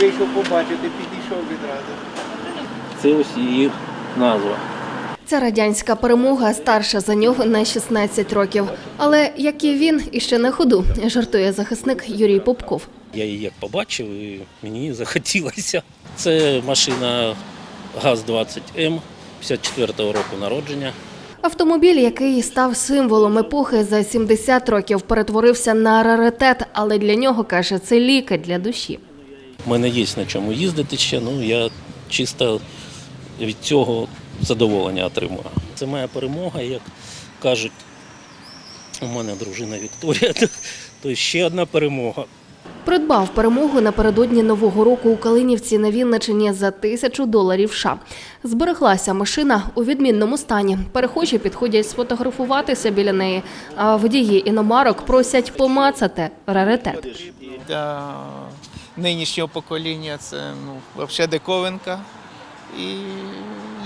вийшов побачити, підійшов відразу. Це ось її назва. Ця радянська перемога старша за нього на 16 років. Але як і він, іще на ходу, жартує захисник Юрій Попков. Я її як побачив, і мені захотілося. Це машина ГАЗ-20М 54-го року народження. Автомобіль, який став символом епохи за 70 років, перетворився на раритет, але для нього каже, це ліки для душі. У мене є на чому їздити ще, ну я чисто від цього задоволення отримую. Це моя перемога, як кажуть, у мене дружина Вікторія, то, то ще одна перемога. Придбав перемогу напередодні нового року у Калинівці на Вінничині за тисячу доларів. США. збереглася машина у відмінному стані. Перехожі підходять сфотографуватися біля неї. А водії іномарок просять помацати раритет. Нинішнього покоління це ну, взагалі диковинка. І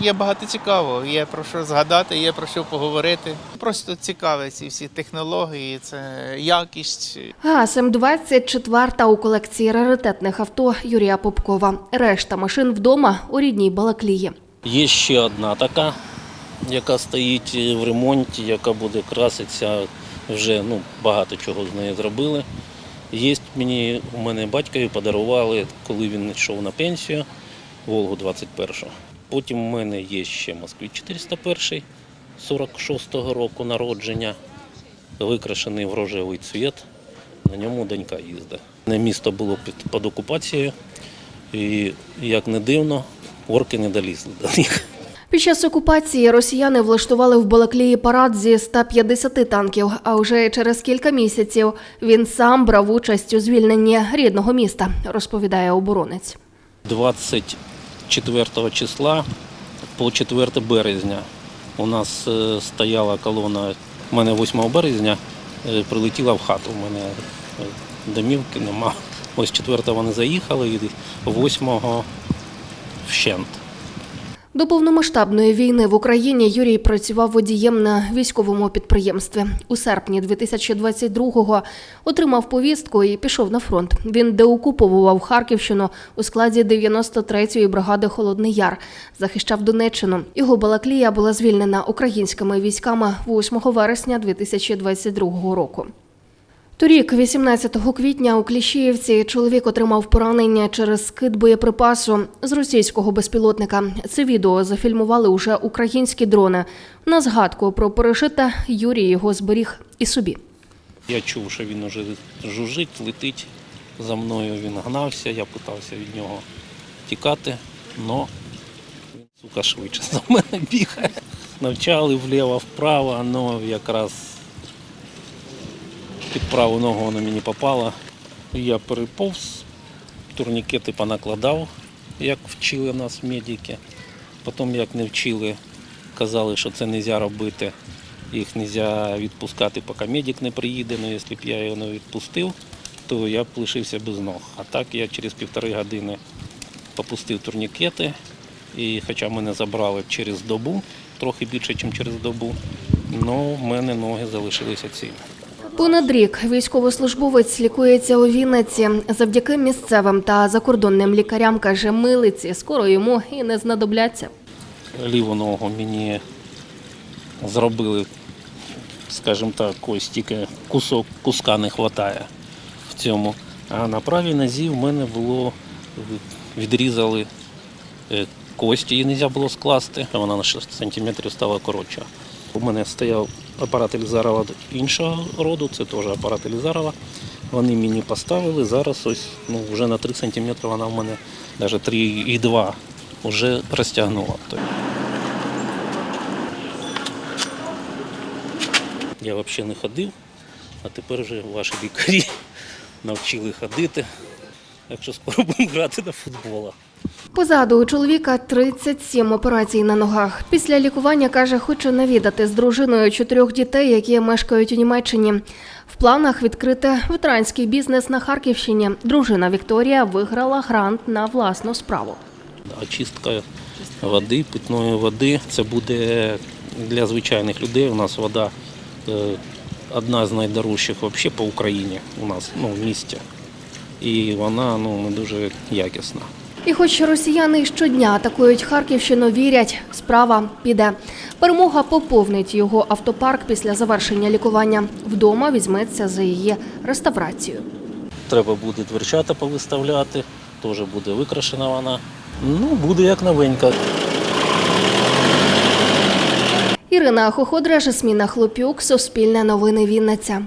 є багато цікавого, є про що згадати, є про що поговорити. Просто цікаві ці всі технології, це якість. ГАЗ М24 у колекції раритетних авто Юрія Попкова. Решта машин вдома у рідній Балаклії. Є ще одна така, яка стоїть в ремонті, яка буде краситися. Вже ну, багато чого з нею зробили. Є мені, у мене батькові подарували, коли він йшов на пенсію, Волгу 21. Потім у мене є ще Москві 401 46-го року народження, викрашений в рожевий цвіт. На ньому донька їздить. Місто було під, під окупацією, і як не дивно, орки не долізли до них. Під час окупації росіяни влаштували в Балаклії парад зі 150 танків. А вже через кілька місяців він сам брав участь у звільненні рідного міста, розповідає оборонець. 24 числа по 4 березня у нас е, стояла колона. У мене 8 березня е, прилетіла в хату. У мене е, домівки нема. Ось 4-го вони заїхали і 8-го вщент. До повномасштабної війни в Україні Юрій працював водієм на військовому підприємстві. У серпні 2022-го отримав повістку і пішов на фронт. Він деокуповував Харківщину у складі 93-ї бригади Холодний Яр, захищав Донеччину. Його Балаклія була звільнена українськими військами 8 вересня 2022 року. Торік, 18 квітня, у Кліщіївці чоловік отримав поранення через скид боєприпасу з російського безпілотника. Це відео зафільмували уже українські дрони. На згадку про пережите Юрій його зберіг і собі. Я чув, що він уже жужить, летить за мною. Він гнався, я питався від нього тікати, але він, сука, швидше за мене бігає. Навчали вліво-вправо, але якраз під праву ногу воно мені попало. Я переповз, турнікети понакладав, як вчили нас медики. Потім, як не вчили, казали, що це не можна робити. Їх не можна відпускати, поки медик не приїде. Ну, якщо б я його не відпустив, то я б лишився без ног. А так я через півтори години попустив турнікети. І хоча мене забрали через добу, трохи більше, ніж через добу, але в мене ноги залишилися цілі. Понад рік військовослужбовець лікується у Вінниці. Завдяки місцевим та закордонним лікарям каже, милиці скоро йому і не знадобляться. ліву ногу мені зробили, скажімо так, ось тільки кусок куска не вистачає в цьому. А на правій нозі в мене було відрізали е, кості, її не можна було скласти. Вона на 6 см стала коротша. У мене стояв апарат Елізарова іншого роду, це теж апарат Елізарова. Вони мені поставили. Зараз ось ну, вже на 3 см вона в мене навіть 3,2 вже розтягнула. Я взагалі не ходив, а тепер вже ваші лікарі навчили ходити. Так що скоро будемо грати на футбола. Позаду у чоловіка 37 операцій на ногах. Після лікування каже, хоче навідати з дружиною чотирьох дітей, які мешкають у Німеччині. В планах відкрити ветеранський бізнес на Харківщині. Дружина Вікторія виграла грант на власну справу. Очистка води, питної води. Це буде для звичайних людей. У нас вода е, одна з найдорожчих взагалі по Україні у нас ну, в місті. і вона ну, не дуже якісна. І хоч росіяни щодня атакують Харківщину, вірять, справа піде. Перемога поповнить його автопарк після завершення лікування. Вдома візьметься за її реставрацію. Треба буде дверчата повиставляти, теж буде викрашена вона. Ну, буде як новенька. Ірина Хоходра, Жасміна Хлопюк, Суспільне новини Вінниця.